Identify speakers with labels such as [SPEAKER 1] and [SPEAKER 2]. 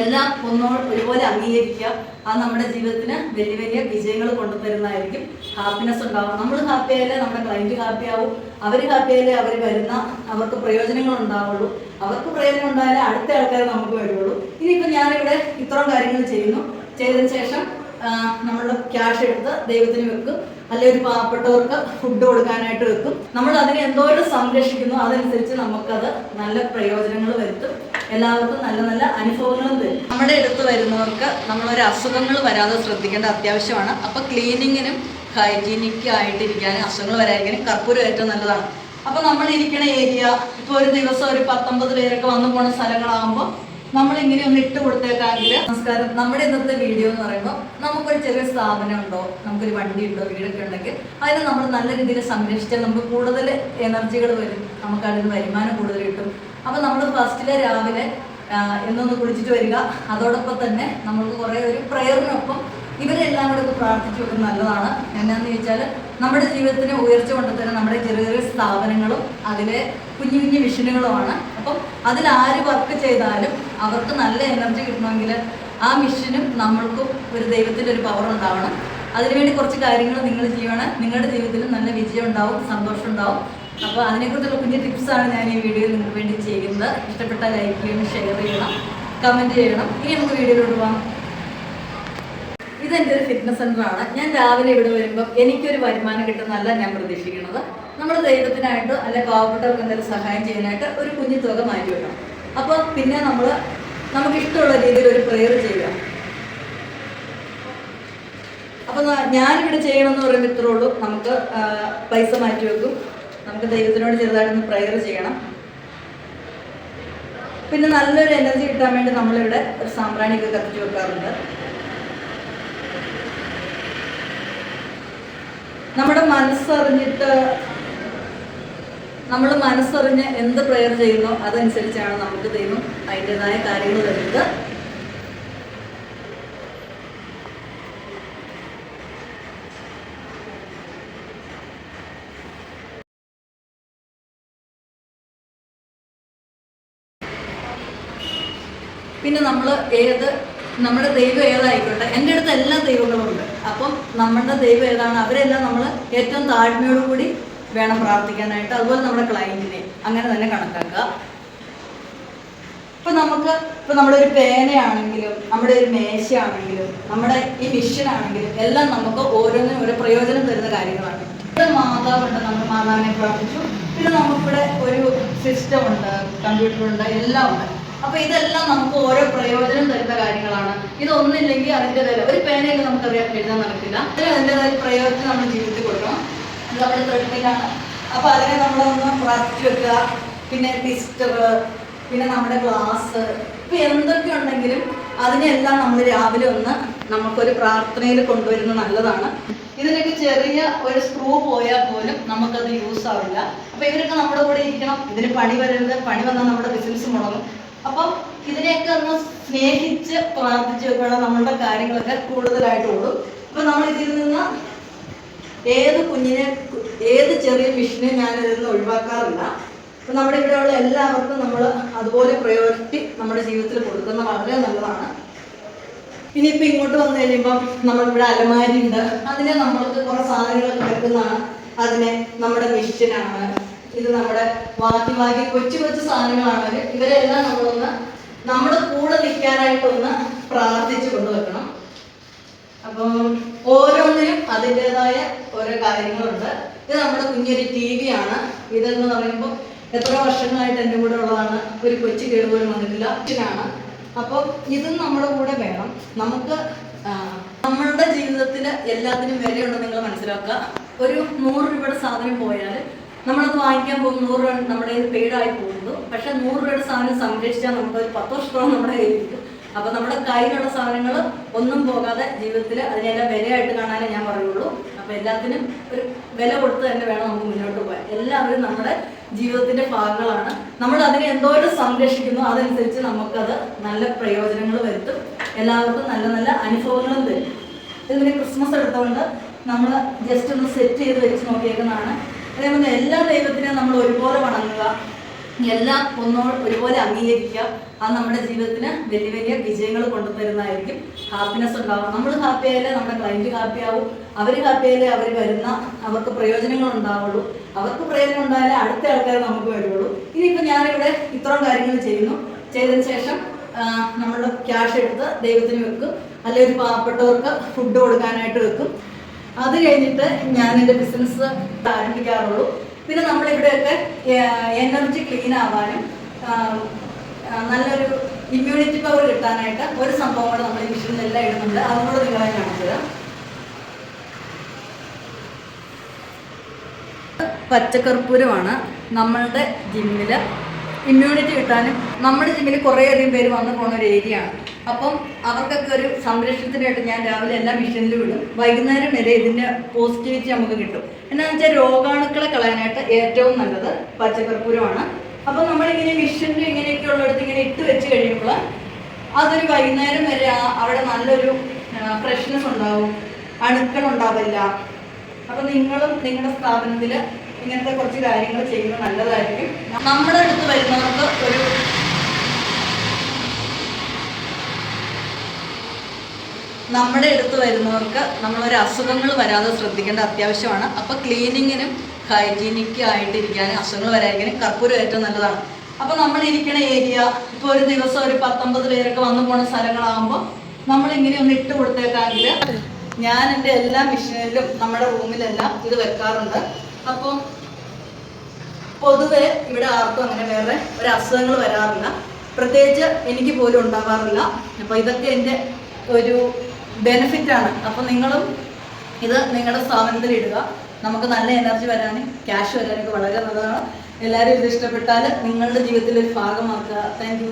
[SPEAKER 1] എല്ലാം ഒന്നോ ഒരുപോലെ അംഗീകരിക്കുക. അത് നമ്മുടെ ജീവിതത്തിന് വലിയ വലിയ വിജയങ്ങൾ കൊണ്ടുതരുന്നതായിരിക്കും. ഹാപ്പിനെസ് ഉണ്ടാവും നമ്മൾ ഹാപ്പി ആയാലേ നമ്മുടെ ക്ലയന്റ് ഹാപ്പി ആവും. അവർ ഹാപ്പി ആയാലേ അവർ വരുന്ന അവർക്ക് പ്രയോജനങ്ങൾ ഉണ്ടാവുള്ളൂ. അവർക്ക് പ്രയോജനം ഉണ്ടായാലേ അടുത്ത ആൾക്കാർ നമുക്ക് വരുള്ളൂ. ഇനിയിപ്പോൾ ഞാനിവിടെ ഇത്രയും കാര്യങ്ങൾ ചെയ്യുന്നു. ചെയ്തതിന് ശേഷം നമ്മൾ ക്യാഷ് എടുത്ത് ദൈവത്തിന് വെക്കും. അല്ലെങ്കിൽ ഒരു പാവപ്പെട്ടവർക്ക് ഫുഡ് കൊടുക്കാനായിട്ട് വെക്കും. നമ്മൾ അതിനെ എന്തോരം സംരക്ഷിക്കുന്നു അതനുസരിച്ച് നമുക്കത് നല്ല പ്രയോജനങ്ങൾ വരുത്തും. എല്ലാവർക്കും നല്ല നല്ല അനുഭവങ്ങളും തരും. നമ്മുടെ അടുത്ത് വരുന്നവർക്ക് നമ്മളൊരു അസുഖങ്ങൾ വരാതെ ശ്രദ്ധിക്കേണ്ട അത്യാവശ്യമാണ്. അപ്പോൾ ക്ലീനിങ്ങിനും ഹൈജീനിക്ക് ആയിട്ടിരിക്കാനും അസുഖങ്ങൾ വരാതിരിക്കാനും കർപ്പൂരം ഏറ്റവും നല്ലതാണ്. അപ്പോൾ നമ്മൾ ഇരിക്കുന്ന ഏരിയ ഇപ്പോൾ ഒരു ദിവസം ഒരു പത്തൊമ്പത് പേരൊക്കെ വന്നു പോണ സ്ഥലങ്ങളാകുമ്പോൾ നമ്മൾ ഇങ്ങനെ ഒന്ന് ഇട്ട് കൊടുത്തേക്കാണെങ്കിൽ നമസ്കാരം. നമ്മുടെ ഇന്നത്തെ വീഡിയോ എന്ന് പറയുമ്പോൾ നമുക്കൊരു ചെറിയ സ്ഥാപനം ഉണ്ടോ നമുക്കൊരു വണ്ടി ഉണ്ടോ വീടൊക്കെ ഉണ്ടെങ്കിൽ അതിനെ നമ്മൾ നല്ല രീതിയിൽ സംരക്ഷിച്ചാൽ നമുക്ക് കൂടുതൽ എനർജികൾ വരും. നമുക്ക് അതിന് വരുമാനം കൂടുതൽ കിട്ടും. അപ്പോൾ നമ്മൾ ഫസ്റ്റിലെ രാവിലെ എന്നൊന്ന് കുളിച്ചിട്ട് വരിക. അതോടൊപ്പം തന്നെ നമ്മൾക്ക് കുറേ ഒരു പ്രയറിനൊപ്പം ഇവരെല്ലാം കൂടെ ഒന്ന് പ്രാർത്ഥിച്ചു വെക്കുന്നത് നല്ലതാണ്. എന്നാന്ന് ചോദിച്ചാൽ നമ്മുടെ ജീവിതത്തിന് ഉയർച്ച കൊണ്ടുതന്നെ നമ്മുടെ ചെറിയ ചെറിയ സ്ഥാപനങ്ങളും അതിലെ കുഞ്ഞു കുഞ്ഞു മിഷനുകളുമാണ്. അപ്പം അതിൽ ആര് വർക്ക് ചെയ്താലും അവർക്ക് നല്ല എനർജി കിട്ടണമെങ്കിൽ ആ മിഷനും നമ്മൾക്കും ഒരു ദൈവത്തിന്റെ ഒരു പവർ ഉണ്ടാവണം. അതിനുവേണ്ടി കുറച്ച് കാര്യങ്ങൾ നിങ്ങൾ ചെയ്യണം. നിങ്ങളുടെ ജീവിതത്തിൽ നല്ല വിജയം ഉണ്ടാവും സന്തോഷം ഉണ്ടാവും. അപ്പോൾ അതിനെക്കുറിച്ചുള്ള കുഞ്ഞു ടിപ്സാണ് ഞാൻ ഈ വീഡിയോയിൽ നിങ്ങൾക്ക് വേണ്ടി ചെയ്യുന്നത്. ഇഷ്ടപ്പെട്ട ലൈക്ക് ചെയ്യണം ഷെയർ ചെയ്യണം കമന്റ് ചെയ്യണം. ഇനി നമുക്ക് വീഡിയോയിലോട്ട് പോകാം ഇതെന്റെ ഒരു ഫിറ്റ്നസ് സെന്ററാണ് ഞാൻ രാവിലെ ഇവിടെ വരുമ്പോൾ എനിക്കൊരു വരുമാനം കിട്ടുന്നതല്ല ഞാൻ പ്രതീക്ഷിക്കുന്നത്. നമ്മൾ ദൈവത്തിനായിട്ട് അല്ലെ പാവപ്പെട്ടവർക്ക് എന്തെങ്കിലും സഹായം ചെയ്യാനായിട്ട് ഒരു കുഞ്ഞു തുക മാറ്റി വെക്കണം. അപ്പോൾ പിന്നെ നമ്മൾ നമുക്ക് ഇഷ്ടമുള്ള രീതിയിൽ ഒരു പ്രെയർ ചെയ്യാം അപ്പോൾ ഞാനിവിടെ ചെയ്യണമെന്ന് പറയുമ്പോൾ ഇത്രേ ഉള്ളൂ. നമുക്ക് പൈസ മാറ്റി വെക്കും. നമുക്ക് ദൈവത്തിനോട് ചെറുതായിട്ടൊന്ന് പ്രയർ ചെയ്യണം. പിന്നെ നല്ലൊരു എനർജി കിട്ടാൻ വേണ്ടി നമ്മളിവിടെ ഒരു സാമ്പ്രാണിയൊക്കെ കത്തിച്ചു വെക്കാറുണ്ട്. നമ്മുടെ മനസ്സറിഞ്ഞിട്ട് നമ്മൾ മനസ്സറിഞ്ഞ് എന്ത് പ്രെയർ ചെയ്യുന്നോ അതനുസരിച്ചാണ് നമുക്ക് ദൈവം അതിന്റെതായ കാര്യങ്ങൾ തരുന്നത്. പിന്നെ നമ്മൾ ഏത് നമ്മുടെ ദൈവം ഏതായിക്കോട്ടെ എന്റെ അടുത്ത് എല്ലാ ദൈവങ്ങളും ഉണ്ട്. അപ്പം നമ്മുടെ ദൈവം ഏതാണ്? അവരെല്ലാം നമ്മൾ ഏറ്റവും താഴ്മയോടുകൂടി വേണം പ്രാർത്ഥിക്കാനായിട്ട്. അതുപോലെ നമ്മുടെ ക്ലയന്റിനെ അങ്ങനെ തന്നെ കണക്കാക്കുക. ഇപ്പം നമുക്ക് ഇപ്പം നമ്മുടെ ഒരു പേനയാണെങ്കിലും നമ്മുടെ ഒരു മേശയാണെങ്കിലും നമ്മുടെ ഈ മിഷനാണെങ്കിലും എല്ലാം നമുക്ക് ഓരോന്നിനും ഓരോ പ്രയോജനം തരുന്ന കാര്യങ്ങളാണ്. ഇവിടെ മാതാവുണ്ട് നമ്മൾ മാതാവിനെ പ്രാർത്ഥിച്ചു. പിന്നെ നമുക്കിവിടെ ഒരു സിസ്റ്റം ഉണ്ട് കമ്പ്യൂട്ടർ ഉണ്ട് എല്ലാം ഉണ്ട്. അപ്പൊ ഇതെല്ലാം നമുക്ക് ഓരോ പ്രയോജനം തരുന്ന കാര്യങ്ങളാണ്. ഇതൊന്നില്ലെങ്കിൽ അതിന്റെതായ ഒരു പേനയിൽ നമുക്കറിയാം എഴുതാൻ നടക്കില്ല. അതിന്റെതായ പ്രയോജനം നമ്മൾ ജീവിതത്തിൽ കൊടുക്കണം. ഇത് നമ്മുടെ തൊഴിലാണ് അപ്പൊ അതിനെ നമ്മളൊന്ന് പ്രാർത്ഥിച്ചു വെക്കുക. പിന്നെ ടിസ്റ്റർ പിന്നെ നമ്മുടെ ഗ്ലാസ്. ഇപ്പൊ എന്തൊക്കെ ഉണ്ടെങ്കിലും അതിനെല്ലാം നമ്മൾ രാവിലെ ഒന്ന് നമുക്കൊരു പ്രാർത്ഥനയിൽ കൊണ്ടുവരുന്നത് നല്ലതാണ്. ഇതിനൊക്കെ ചെറിയ ഒരു സ്ക്രൂ പോയാൽ പോലും നമുക്കത് യൂസ് ആവില്ല. അപ്പൊ ഇവരൊക്കെ നമ്മുടെ കൂടെ ഇരിക്കണം. ഇതിന് പണി വരരുത്. പണി വന്നാൽ നമ്മുടെ ബിസിനസ് മുടങ്ങും. അപ്പം ഇതിനെയൊക്കെ ഒന്ന് സ്നേഹിച്ച് പ്രാർത്ഥിച്ച് വെക്കണം നമ്മളുടെ കാര്യങ്ങളൊക്കെ കൂടുതലായിട്ട് ഓടും ഇപ്പൊ നമ്മൾ ഇതിൽ നിന്ന് ഏത് കുഞ്ഞിനെ ഏത് ചെറിയ മിഷനെ ഞാൻ ഇതിൽ നിന്ന് ഒഴിവാക്കാറില്ല. അപ്പൊ നമ്മുടെ ഇവിടെയുള്ള എല്ലാവർക്കും നമ്മൾ അതുപോലെ പ്രയോറിറ്റി നമ്മുടെ ജീവിതത്തിൽ കൊടുക്കുന്നത് വളരെ നല്ലതാണ്. ഇനിയിപ്പോൾ ഇങ്ങോട്ട് വന്നു കഴിയുമ്പം നമ്മളിവിടെ അലമാരി ഉണ്ട് അതിനെ നമ്മൾക്ക് കുറേ സാധനങ്ങളൊക്കെ വെക്കുന്നതാണ് അതിനെ നമ്മുടെ മിഷനാണ്. ഇത് നമ്മുടെ വാക്കി വാക്കി കൊച്ചു കൊച്ചു സാധനങ്ങളാണ് ഇവരെല്ലാം നമ്മളൊന്ന് നമ്മുടെ കൂടെ നിൽക്കാനായിട്ടൊന്ന് പ്രാർത്ഥിച്ചു കൊണ്ടുവെക്കണം. അപ്പം ഓരോന്നിനും അതിന്റെതായ ഓരോ കാര്യങ്ങളുണ്ട്. ഇത് നമ്മുടെ കുഞ്ഞൊരു ടി വി ആണ് ഇതെന്ന് പറയുമ്പോൾ എത്ര വർഷങ്ങളായിട്ട് എന്റെ കൂടെ ഉള്ളതാണ്. ഒരു കൊച്ചു കേടുപോലും വന്നിട്ടില്ല. അച്ഛനാണ് അപ്പം ഇതും നമ്മുടെ കൂടെ വേണം. നമുക്ക് നമ്മളുടെ ജീവിതത്തിൽ എല്ലാത്തിനും വിലയുണ്ടെന്ന് നിങ്ങൾ മനസ്സിലാക്കുക. ഒരു നൂറ് രൂപയുടെ സാധനം പോയാൽ നമ്മളത് വാങ്ങിക്കാൻ പോകും. നൂറ് രൂപ നമ്മുടെ പെയ്ഡായി പോകുന്നു. പക്ഷെ നൂറ് രൂപയുടെ സാധനം സംരക്ഷിച്ചാൽ നമുക്ക് ഒരു പത്ത് വർഷത്തോളം നമ്മുടെ കയ്യിൽ കിട്ടും അപ്പൊ നമ്മുടെ കയ്യിലുള്ള സാധനങ്ങൾ ഒന്നും പോകാതെ ജീവിതത്തിൽ അതിനെല്ലാം വിലയായിട്ട് കാണാനേ ഞാൻ പറയുള്ളൂ. അപ്പൊ എല്ലാത്തിനും ഒരു വില കൊടുത്ത് തന്നെ വേണം നമുക്ക് മുന്നോട്ട് പോകാൻ. എല്ലാവരും നമ്മുടെ ജീവിതത്തിന്റെ ഭാഗങ്ങളാണ്. നമ്മൾ അതിനെ എന്തോരം സംരക്ഷിക്കുന്നു അതനുസരിച്ച് നമുക്കത് നല്ല പ്രയോജനങ്ങൾ വരുത്തും. എല്ലാവർക്കും നല്ല നല്ല അനുഭവങ്ങളും തരും. ഇതിന് ക്രിസ്മസ് എടുത്തുകൊണ്ട് നമ്മൾ ജസ്റ്റ് ഒന്ന് സെറ്റ് ചെയ്ത് വെച്ച് നോക്കിയേക്കുന്നതാണ്. അതേപോലെ എല്ലാ ദൈവത്തിനെയും നമ്മൾ ഒരുപോലെ വണങ്ങുക. എല്ലാം ഒന്നോ ഒരുപോലെ അംഗീകരിക്കുക. അത് നമ്മുടെ ജീവിതത്തിന് വലിയ വലിയ വിജയങ്ങൾ കൊണ്ടുവരുന്നതായിരിക്കും ഹാപ്പിനെസ് ഉണ്ടാവും നമ്മൾ ഹാപ്പി ആയാലേ നമ്മുടെ ക്ലയന്റ് ഹാപ്പി ആവും. അവർ ഹാപ്പി ആയാലേ അവർ വരുന്ന അവർക്ക് പ്രയോജനങ്ങൾ ഉണ്ടാവുള്ളൂ. അവർക്ക് പ്രയോജനം ഉണ്ടായാലേ അടുത്ത ആൾക്കാർ നമുക്ക് വരുള്ളൂ. ഇനിയിപ്പോൾ ഞാനിവിടെ ഇത്രയും കാര്യങ്ങൾ ചെയ്യുന്നു. ചെയ്തതിന് ശേഷം നമ്മൾ ക്യാഷ് എടുത്ത് ദൈവത്തിന് വെക്കും. അല്ലെങ്കിൽ ഒരു പാവപ്പെട്ടവർക്ക് ഫുഡ് കൊടുക്കാനായിട്ട് വെക്കും. അത് കഴിഞ്ഞിട്ട് ഞാൻ എന്റെ ബിസിനസ് ആരംഭിക്കാറുള്ളൂ. പിന്നെ നമ്മളിവിടെയൊക്കെ എനർജി ക്ലീൻ ആവാനും നല്ലൊരു ഇമ്മ്യൂണിറ്റി പവർ കിട്ടാനായിട്ട് ഒരു സംഭവം കൂടെ നമ്മൾ ഈ മിഷനിലെല്ലാം ഇടുന്നുണ്ട്. അതുകൂടെ നിങ്ങളെ കാണിച്ചത് പച്ചക്കർപ്പൂരമാണ് നമ്മളുടെ ജിമ്മിൽ ഇമ്മ്യൂണിറ്റി കിട്ടാനും നമ്മുടെ ജിമ്മിൽ കുറേയധികം പേര് വന്നു പോകുന്ന ഒരു ഏരിയ ആണ്. അപ്പം അവർക്കൊക്കെ ഒരു സംരക്ഷണത്തിനായിട്ട് ഞാൻ രാവിലെ എല്ലാ മിഷനിലും ഇടും. വൈകുന്നേരം വരെ ഇതിന്റെ പോസിറ്റിവിറ്റി നമുക്ക് കിട്ടും. എന്നാന്ന് വെച്ചാൽ രോഗാണുക്കളെ കളയാനായിട്ട് ഏറ്റവും നല്ലത് പച്ചക്കർപ്പൂരമാണ്. അപ്പം നമ്മളിങ്ങനെ മിഷനിൽ ഇങ്ങനെയൊക്കെ ഉള്ളിടത്ത് ഇങ്ങനെ ഇട്ട് വെച്ച് കഴിയുമ്പോൾ അതൊരു വൈകുന്നേരം വരെ അവിടെ നല്ലൊരു ഫ്രഷ്നെസ് ഉണ്ടാവും. അണുക്കൾ ഉണ്ടാവില്ല. അപ്പൊ നിങ്ങളും നിങ്ങളുടെ സ്ഥാപനത്തിൽ ഇങ്ങനത്തെ കുറച്ച് കാര്യങ്ങൾ ചെയ്യുന്നത് നല്ലതായിരിക്കും. നമ്മുടെ അടുത്ത് വരുന്നവർക്ക് ഒരു നമ്മുടെ അടുത്ത് വരുന്നവർക്ക് നമ്മളൊരു അസുഖങ്ങൾ വരാതെ ശ്രദ്ധിക്കേണ്ട അത്യാവശ്യമാണ്. അപ്പോൾ ക്ലീനിങ്ങിനും ഹൈജീനിക്കും ആയിട്ടിരിക്കാനും അസുഖങ്ങൾ വരാതിരിക്കാനും കർപ്പൂരം ഏറ്റവും നല്ലതാണ്. അപ്പോൾ നമ്മൾ ഇരിക്കുന്ന ഏരിയ ഇപ്പോൾ ഒരു ദിവസം ഒരു പത്തൊമ്പത് പേരൊക്കെ വന്നു പോണ സ്ഥലങ്ങളാകുമ്പോൾ നമ്മളിങ്ങനെ ഒന്ന് ഇട്ട് കൊടുത്തേക്കാങ്കിൽ ഞാൻ എന്റെ എല്ലാ മിഷീനിലും നമ്മുടെ റൂമിലെല്ലാം ഇത് വെക്കാറുണ്ട്. അപ്പം പൊതുവെ ഇവിടെ ആർക്കും അങ്ങനെ വേറെ ഒരു അസുഖങ്ങൾ വരാറില്ല. പ്രത്യേകിച്ച് എനിക്ക് പോലും ഉണ്ടാവാറില്ല. അപ്പോൾ ഇതൊക്കെ എന്റെ ഒരു ബെനിഫിറ്റ് ആണ്. അപ്പോൾ നിങ്ങളും ഇത് നിങ്ങളുടെ സ്ഥാപനത്തിൽ ഇടുക. നമുക്ക് നല്ല എനർജി വരാനും ക്യാഷ് വരാനൊക്കെ വളരെ നല്ലതാണ്. എല്ലാവരും ഇത് ഇഷ്ടപ്പെട്ടാൽ നിങ്ങളുടെ ജീവിതത്തിൽ ഒരു ഭാഗമാക്കുക താങ്ക്